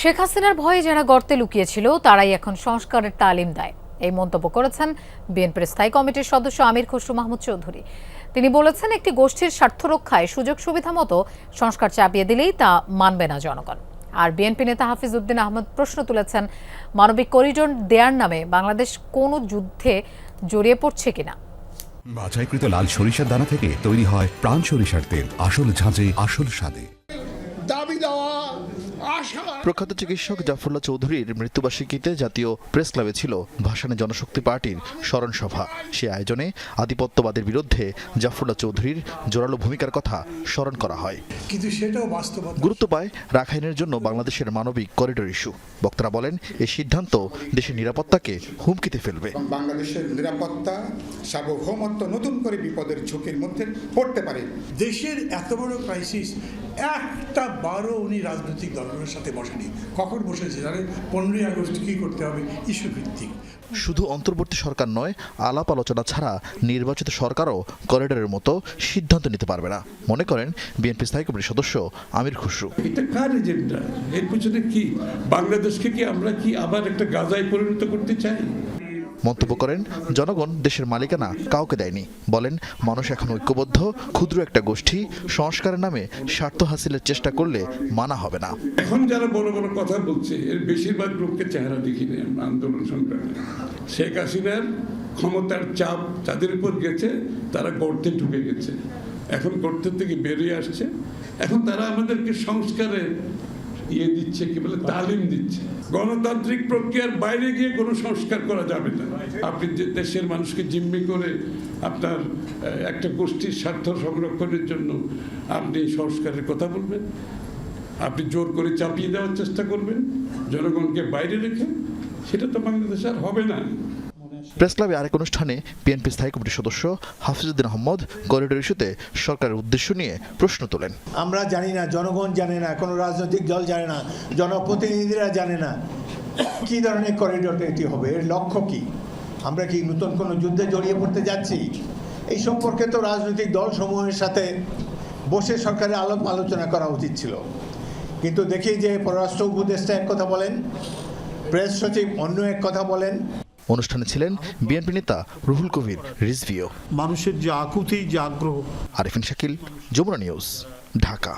শেখ হাসিনার ভয়ে যারা গর্তে লুকিয়েছিল তারাই এখন সংস্কারের তালিম দেয়। এই মন্তব্য করেছেন বিএনপির স্থায়ী কমিটির সদস্য আমির খসরু মাহমুদ চৌধুরী। তিনি বলেছেন একটি গোষ্ঠীর স্বার্থ রক্ষায় সুযোগ সুবিধা মতো সংস্কার চাপিয়ে দিলেই তা মানবে না জনগণ। আর বিএনপি নেতা হাফিজ উদ্দিন আহমদ প্রশ্ন তুলেছেন মানবিক করিডোর দেয়ার নামে বাংলাদেশ কোনো যুদ্ধে জড়িয়ে পড়ছে কিনা? বাছাইকৃত লাল সরিষার দানা থেকে তৈরি হয় প্রাণ সরিষার তেল আসল ঝাঁঝে আসল স্বাদে। দাবি দেওয়া প্রখ্যাত চিকিৎসক জাফরুল্লাহ চৌধুরীর মৃত্যুবার্ষিকীতে জাতীয় প্রেস ক্লাবে ছিল ভাসানে জনশক্তি পার্টির স্মরণ সভা। সে আয়োজনে আধিপত্যবাদের বিরুদ্ধে জাফরুল্লাহ চৌধুরীর জোরালো ভূমিকার কথা স্মরণ করা হয়। কিন্তু সেটাও বাস্তবতা। গুরুত্ব পায় রাখাইনের জন্য বাংলাদেশের মানবিক করিডোর ইস্যু। বক্তারা বলেন এই সিদ্ধান্ত দেশের নিরাপত্তাকে হুমকিতে ফেলবে। বাংলাদেশের নিরাপত্তা সার্বভৌমত্ব নতুন করে বিপদের ঝুঁকির মধ্যে পড়তে পারে। দেশের এত বড় ক্রাইসিস একটা বারো উনি রাজনৈতিক সাথে বসেনি। কখন বসেছে? পনেরোই আগস্ট কী করতে হবে? ইস্যু ভিত্তিক শুধু অন্তর্বর্তী সরকার নয় আলাপ আলোচনা ছাড়া নির্বাচিত সরকারও করিডোরের মতো সিদ্ধান্ত নিতে পারবে না। মনে করেন বিএনপি স্থায়ী কমিটির সদস্য আমির খুসরু। এটা কার এজেন্ডা এর পিছনে কি? বাংলাদেশকে কি আমরা কি আবার একটা গাজায় পরিণত করতে চাই? মন্তব্য করেন, জনগণ দেশের মালিকানা কাউকে দেয়নি। বলেন, মানুষ এখন ঐক্যবদ্ধ, ক্ষুদ্র একটা গোষ্ঠী, সংস্কারের নামে স্বার্থ হাসিলের চেষ্টা করলে মানা হবে না। এখন যারা বড় বড় কথা বলছে, এর বেশিরভাগ লোককে চেহারা দেখিনি আন্দোলন সংগ্রামে। শেখ হাসিনার ক্ষমতার চাপ যাদের উপর গেছে, তারা গর্তে ঢুকে গেছে। এখন গর্তের থেকে বেরিয়ে আসছে। এখন তারা আমাদেরকে সংস্কারে ইয়ে দিচ্ছে, কি বলে, তালিম দিচ্ছে। গণতান্ত্রিক প্রক্রিয়ার বাইরে গিয়ে কোনো সংস্কার করা যাবে না। আপনি যে দেশের মানুষকে জিম্মি করে আপনার একটা গোষ্ঠীর স্বার্থ সংরক্ষণের জন্য আপনি সংস্কারের কথা বলবেন। আপনি জোর করে চাপিয়ে দেওয়ার চেষ্টা করবেন। জনগণকে বাইরে রেখে, সেটা তো বাংলাদেশ আর হবে না। প্রেস ক্লাবে আরেক অনুষ্ঠানে বিএনপি স্থায়ী কমিটির সদস্য হাফিজউদ্দিন আহমদ করিডোর ইস্যুতে সরকারের উদ্দেশ্য নিয়ে প্রশ্ন তোলেন। আমরা জানি না, জনগণ জানে না, কোনো রাজনৈতিক দল জানে না, জনপ্রতিনিধিরা জানে না কি ধরনের করিডোরটা এটি হবে, এর লক্ষ্য কি? আমরা কি নতুন কোনো যুদ্ধে জড়িয়ে পড়তে যাচ্ছি? এই সম্পর্কে তো রাজনৈতিক দল সমূহের সাথে বসে সরকারের আলাপ আলোচনা করা উচিত ছিল। কিন্তু দেখি যে পররাষ্ট্র উপদেষ্টা এক কথা বলেন, প্রেস সচিব অন্য এক কথা বলেন। অনুষ্ঠানে ছিলেন বিএনপি নেতা রুহুল কবির রিজভিও মানুষের যে আকুতি যে আগ্রহ। আরিফিন শাকিল যমুনা নিউজ ঢাকা।